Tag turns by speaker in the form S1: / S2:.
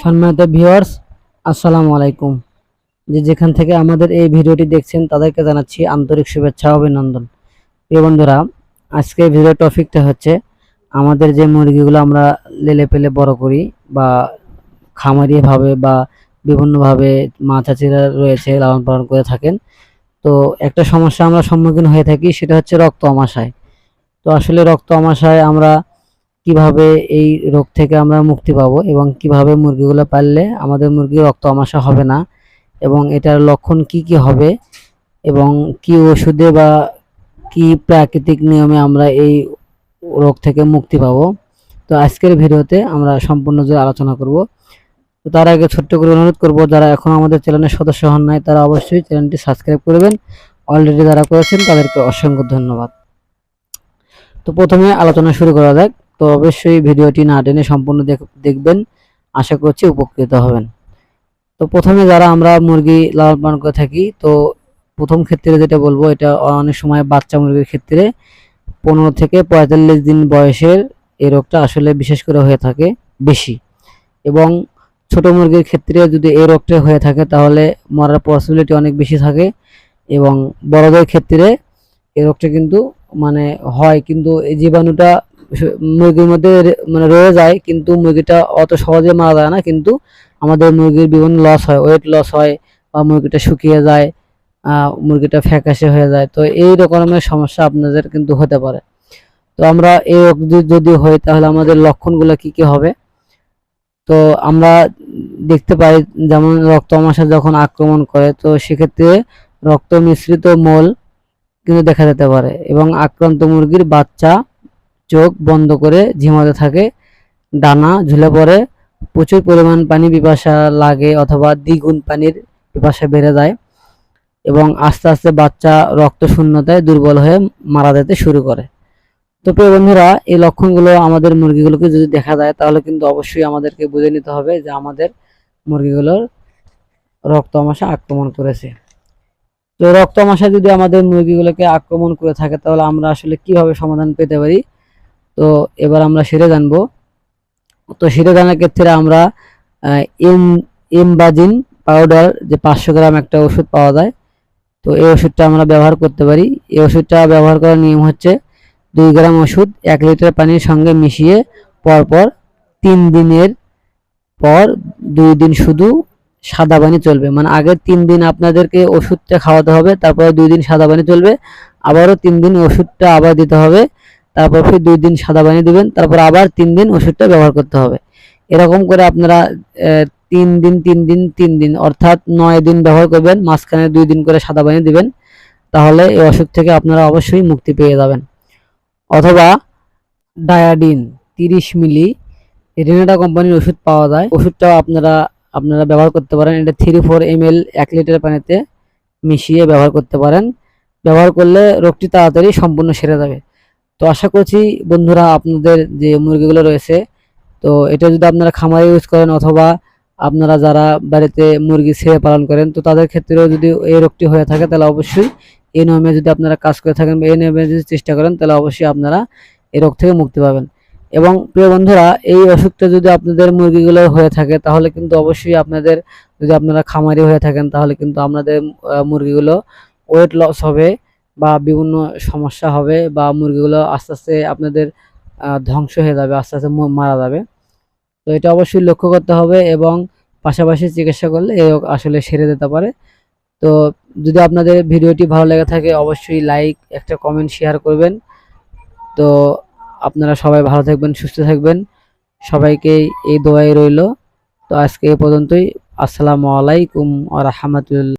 S1: সম্মানিত ভিউয়ার্স আসসালামু আলাইকুম। যে যেখান থেকে আমাদের এই ভিডিওটি দেখছেন, তাদেরকে জানাচ্ছি আন্তরিক শুভেচ্ছা অভিনন্দন। প্রিয় বন্ধুরা আজকে ভিডিও টপিকটা হচ্ছে আমাদের যে মুরগিগুলো আমরা লেলে পেলে বড় করি বা খামারিভাবে বা বিভিন্নভাবে মা রয়েছে, লালন পালন করে থাকেন। তো একটা সমস্যা আমরা সম্মুখীন হয়ে থাকি, সেটা হচ্ছে রক্ত আমাশায়। তো আসলে রক্ত আমাশায় আমরা কীভাবে এই রোগ থেকে আমরা মুক্তি পাবো এবং কীভাবে মুরগিগুলো পাললে আমাদের মুরগি রক্ত আমাশা হবে না? এবং এটার লক্ষণ কি কি হবে? এবং কি ওষুধে বা কি প্রাকৃতিক নিয়মে আমরা এই রোগ থেকে মুক্তি পাবো? তো আজকের ভিডিওতে আমরা সম্পূর্ণ জুড়ে আলোচনা করব। তো তার আগে ছোট্ট করে অনুরোধ করব, যারা এখন আমাদের চ্যানেলের সদস্য হন নাই, তারা অবশ্যই চ্যানেলটি সাবস্ক্রাইব করবেন। অলরেডি যারা করেছেন, তাদেরকে অসংখ্য ধন্যবাদ। তো প্রথমে আলোচনা শুরু করা যাক। তো অবশ্যই ভিডিওটি না টেনে সম্পূর্ণ দেখ- দেখবেন। আশা করছি উপকৃত হবেন। তো প্রথমে যারা আমরা মুরগি লালন পালন করে থাকি, তো প্রথম ক্ষেত্রে যেটা বলব, এটা অনেক সময় বাচ্চা মুরগির ক্ষেত্রে পনেরো থেকে পঁয়তাল্লিশ দিন বয়সের এই রোগটা আসলে বিশেষ করে হয়ে থাকে বেশি। এবং ছোট মুরগির ক্ষেত্রে যদি এই রোগটা হয়ে থাকে, তাহলে মরার পসিবিলিটি অনেক বেশি থাকে এবং বড়দের ক্ষেত্রে এই রোগটা কিন্তু মানে হয়। কিন্তু এই জীবাণুটা মুরগির মধ্যে মানে রয়ে যায়, কিন্তু মুরগিটা অত সহজে মারা যায় না, কিন্তু আমাদের মুরগির বিভিন্ন লস হয় ওয়েট লস হয়, বা মুরগিটা শুকিয়ে যায় মুরগিটা ফ্যাকাশে হয়ে যায়, তো এই রকমের সমস্যা আপনাদের কিন্তু হতে পারে। তো আমরা এই যদি- হয়, তাহলে আমাদের লক্ষণগুলো কি কি হবে? তো আমরা দেখতে পাই, যেমন রক্ত আমাশা যখন আক্রমণ করে, তো সেক্ষেত্রে রক্ত মিশ্রিত মল কিন্তু দেখা যেতে পারে, এবং আক্রান্ত মুরগির বাচ্চা চোখ বন্ধ করে ঝিমাতে থাকে ডানা ঝুলে পড়ে, প্রচুর পরিমাণ পানি পিপাসা লাগে অথবা দ্বিগুণ পানির পিপাসা বেড়ে যায় এবং আস্তে আস্তে বাচ্চা রক্ত শূন্যতায় দুর্বল হয়ে মারা যেতে শুরু করে। তো প্রিয় বন্ধুরা, এই লক্ষণগুলো আমাদের মুরগিগুলোকে যদি দেখা যায়, তাহলে কিন্তু অবশ্যই আমাদেরকে বুঝে নিতে হবে যে আমাদের মুরগিগুলোর রক্ত আমাশা আক্রমণ করেছে। তো রক্ত আমাশা যদি আমাদের মুরগিগুলোকে আক্রমণ করে থাকে, তাহলে আমরা আসলে কীভাবে সমাধান পেতে পারি? তো এবার আমরা সেরে জানব। তো সেরে জানার ক্ষেত্রে আমরা এম, এমবাজিন পাউডার যে পাঁচশো গ্রাম একটা ওষুধ পাওয়া যায়, তো এই ওষুধটা আমরা ব্যবহার করতে পারি। এই ওষুধটা ব্যবহার করার নিয়ম হচ্ছে দুই গ্রাম ওষুধ, এক লিটার পানির সঙ্গে মিশিয়ে পরপর তিন দিনের পর দুই দিন শুধু সাদা পানি চলবে। মানে আগের তিন দিন আপনাদেরকে ওষুধটা খাওয়াতে হবে, তারপরে দুই দিন সাদা পানি চলবে, আবারও তিন দিন ওষুধটা আবার দিতে হবে। তারপর ফির দুই দিন সাদা পানি দিবেন, তারপর আবার তিন দিন ওষুধটা ব্যবহার করতে হবে। এরকম করে আপনারা তিন দিন তিন দিন তিন দিন, অর্থাৎ নয় দিন ব্যবহার করবেন, মাঝখানে দুই দিন করে সাদা পানি দিবেন, তাহলে এই অসুখ থেকে আপনারা অবশ্যই মুক্তি পেয়ে যাবেন। অথবা ডায়াডিন, তিরিশ মিলি রেনেটা কোম্পানির ওষুধ পাওয়া যায়। ওষুধটাও আপনারা আপনারা ব্যবহার করতে পারেন। এটা থ্রি ফোর এম এল, এক লিটার পানিতে মিশিয়ে ব্যবহার করতে পারেন। ব্যবহার করলে রোগটি তাড়াতাড়ি সম্পূর্ণ সেরে যাবে। তো আশা করছি বন্ধুরা আপনাদের যে মুরগিগুলো রয়েছে, তো এটা যদি আপনারা খামারে ইউজ করেন অথবা আপনারা যারা বাড়িতে মুরগি ছেড়ে পালন করেন, তো তাদের ক্ষেত্রেও যদি এই রোগটি হয়ে থাকে, তাহলে অবশ্যই এই নিয়মে যদি আপনারা কাজ করে থাকেন বা এই নিয়মে যদি চেষ্টা করেন, তাহলে অবশ্যই আপনারা এই রোগ থেকে মুক্তি পাবেন। এবং প্রিয় বন্ধুরা, এই অসুখটা যদি আপনাদের মুরগিগুলো হয়ে থাকে, তাহলে কিন্তু অবশ্যই আপনাদের যদি আপনারা খামারি হয়ে থাকেন, তাহলে কিন্তু আপনাদের মুরগিগুলো ওয়েট লস হবে। বা বিভিন্ন সমস্যা হবে বা মুরগিগুলো আস্তে আস্তে আপনাদের ধ্বংস হয়ে যাবে, আস্তে আস্তে মারা যাবে। তো এটা অবশ্যই লক্ষ্য করতে হবে এবং পাশাপাশি চিকিৎসা করলে এই আসলে সেরে যেতে পারে। তো যদি আপনাদের ভিডিওটি ভালো লেগে থাকে অবশ্যই লাইক, একটা কমেন্ট, শেয়ার করবেন। তো আপনারা সবাই ভালো থাকবেন, সুস্থ থাকবেন। সবাইকে এই দোয়াই রইল। তো আজকে এ পর্যন্তই। আসসালামু আলাইকুম আ রহমতুল্লাহ।